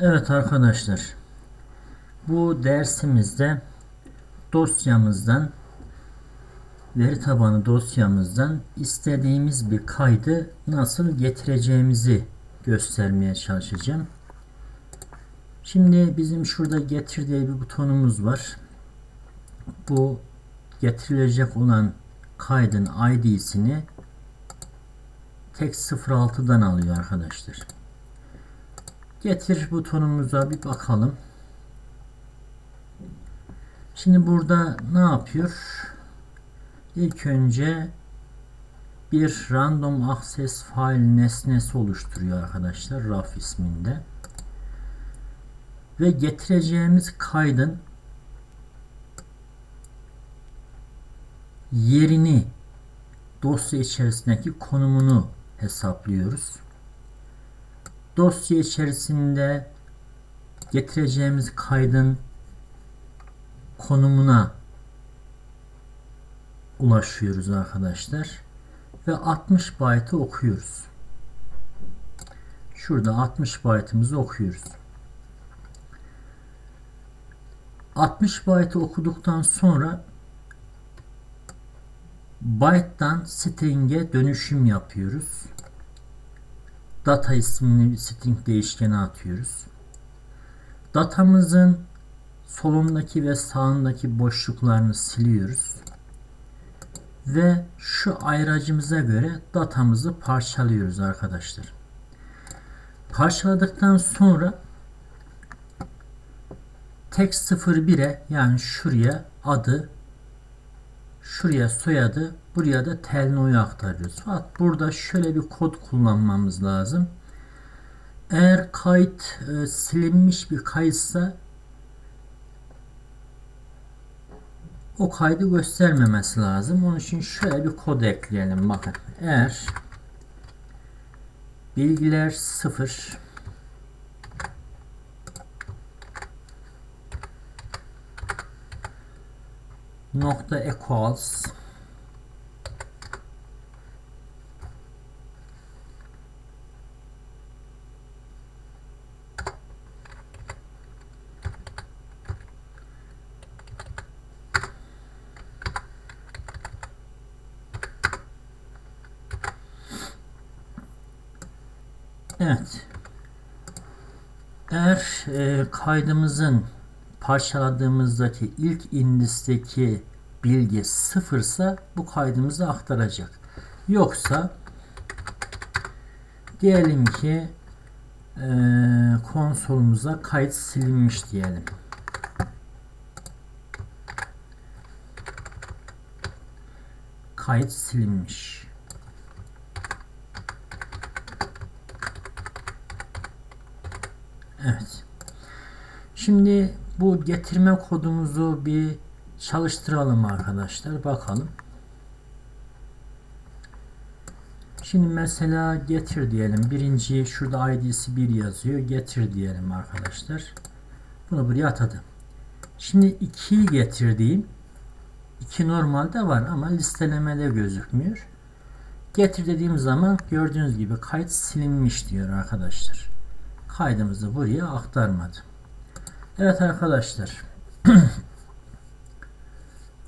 Evet arkadaşlar. Bu dersimizde dosyamızdan veri tabanı dosyamızdan istediğimiz bir kaydı nasıl getireceğimizi göstermeye çalışacağım. Şimdi bizim şurada getir diye bir butonumuz var. Bu getirilecek olan kaydın ID'sini tek 06'dan alıyor arkadaşlar. Getir butonumuza bir bakalım. Şimdi burada ne yapıyor? İlk önce bir random access file nesnesi oluşturuyor arkadaşlar raf isminde. Ve getireceğimiz kaydın yerini dosya içerisindeki konumunu hesaplıyoruz. Dosya içerisinde getireceğimiz kaydın konumuna ulaşıyoruz arkadaşlar ve 60 byte'ı okuyoruz. Şurada 60 byte'ımızı okuyoruz. 60 byte'ı okuduktan sonra byte'dan string'e dönüşüm yapıyoruz. Data ismini bir string değişkene atıyoruz. Datamızın solundaki ve sağındaki boşluklarını siliyoruz. Ve şu ayracımıza göre datamızı parçalıyoruz arkadaşlar. Parçaladıktan sonra tek 01'e yani şuraya adı şuraya soyadı buraya da telnoyu aktarıyoruz. Fakat burada şöyle bir kod kullanmamız lazım. Eğer kayıt e, silinmiş bir kayıtsa o kaydı göstermemesi lazım. Onun için şöyle bir kod ekleyelim. Bakın eğer bilgiler 0 nokta equals Evet. Eğer e, kaydımızın parçaladığımızdaki ilk indisteki bilgi sıfırsa bu kaydımızı aktaracak. Yoksa diyelim ki e, konsolumuza kayıt silinmiş diyelim. Kayıt silinmiş. Evet. Şimdi bu getirme kodumuzu bir çalıştıralım arkadaşlar. Bakalım. Şimdi mesela getir diyelim. Birinci şurada ID'si 1 yazıyor. Getir diyelim arkadaşlar. Bunu buraya atadım. Şimdi 2'yi getirdiğim 2 normalde var ama listelemede gözükmüyor. Getir dediğim zaman gördüğünüz gibi kayıt silinmiş diyor arkadaşlar. Kaydımızı buraya aktarmadı. Evet arkadaşlar.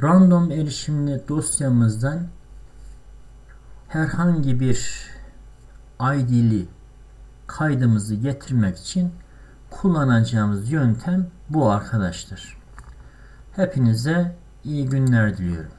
random erişimli dosyamızdan herhangi bir ID'li kaydımızı getirmek için kullanacağımız yöntem bu arkadaşlar. Hepinize iyi günler diliyorum.